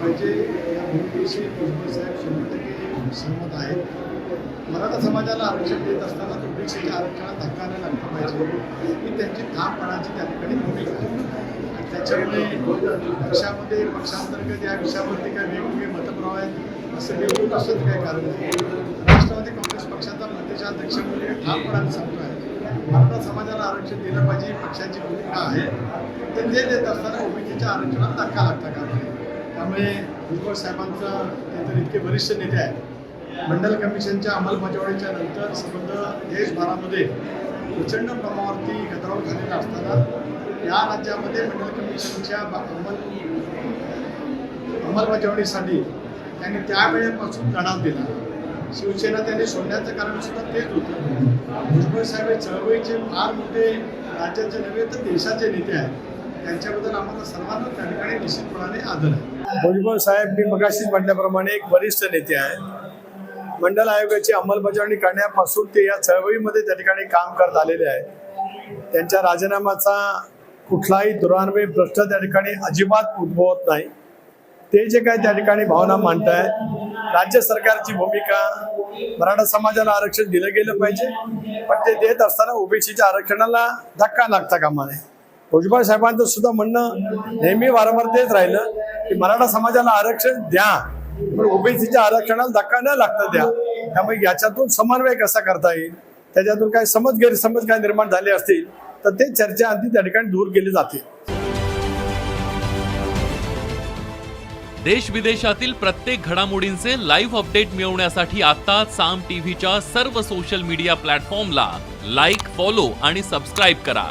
म्हणजे या भूमिकेशी भुजबळ साहेब शंभर टक्के सहमत आहेत. मराठा समाजाला आरक्षण देत असताना ओबीसीच्या आरक्षणात धक्का न लागला पाहिजे. ही त्यांची ठामपणाची त्या ठिकाणी भूमिका आहे. त्याच्यामुळे पक्षामध्ये पक्षांतर्गत या विषयावरती काय वेगवेगळे मतप्रवाह आहेत असं वेगवेगळं असं काय कारण नाही. राष्ट्रवादी काँग्रेस पक्षाचा प्रदेशाध्यक्ष म्हणून ठामपणाने सांगतो आहे मराठा समाजाला आरक्षण दिलं पाहिजे पक्षाची भूमिका आहे. ते ते देत असताना ओबीसीच्या आरक्षणात धक्का लागता का त्यामुळे भुजबळ साहेबांचं ते तर इतके वरिष्ठ नेते आहेत. मंडल कमिशनच्या अंमलबजावणीच्या नंतर संबंध देशभरामध्ये प्रचंड प्रमाणावरती गदारोळ झालेला असताना या राज्यामध्ये मंडल कमिशनच्या बा- अंमल अंमलबजावणीसाठी त्यांनी त्यावेळेपासून लढा दिला. शिवसेना त्यांनी सोडण्याचं कारण सुद्धा तेच होतं. भुजबळ साहेब हे चळवळीचे फार मोठे राज्याचे नव्हे तर देशाचे नेते आहेत. त्यांच्याबद्दल आम्हाला सर्वांना त्या ठिकाणी निश्चितपणाने आदर आहे. भुजबळ साहेब मी मगाशीच म्हटल्याप्रमाणे एक वरिष्ठ नेते आहेत मंडल आयोगाची अंमलबजावणी करण्यापासून ते या चळवळीमध्ये त्या ठिकाणी काम करत आलेले आहेत त्यांच्या राजीनामाचा कुठलाही दुरान्वय प्रश्न त्या ठिकाणी अजिबात उद्भवत नाही. ते जे काय त्या ठिकाणी भावना मांडतायत राज्य सरकारची भूमिका मराठा समाजाला आरक्षण दिलं गेलं पाहिजे पण ते देत असताना ओबीसीच्या आरक्षणाला धक्का लागता कामा नये भुजबळ साहेबांचं सुद्धा म्हणणं नेहमी वारंवार तेच राहिलं की मराठा समाजाला आरक्षण द्या. पण ओबीसीच्या आरक्षणाला धक्का न लागता द्या. त्यामुळे याच्यातून समन्वय कसा करता येईल? त्याच्यातून काय समज गैरसमज काय निर्माण झाले असतील तर ते चर्चा अंती त्या ठिकाणी दूर केली जाते. देश विदेशातील प्रत्येक घडामोडींचे लाईव्ह अपडेट मिळवण्यासाठी आता साम टीव्हीच्या सर्व सोशल मीडिया प्लॅटफॉर्मला लाईक फॉलो आणि सबस्क्राईब करा.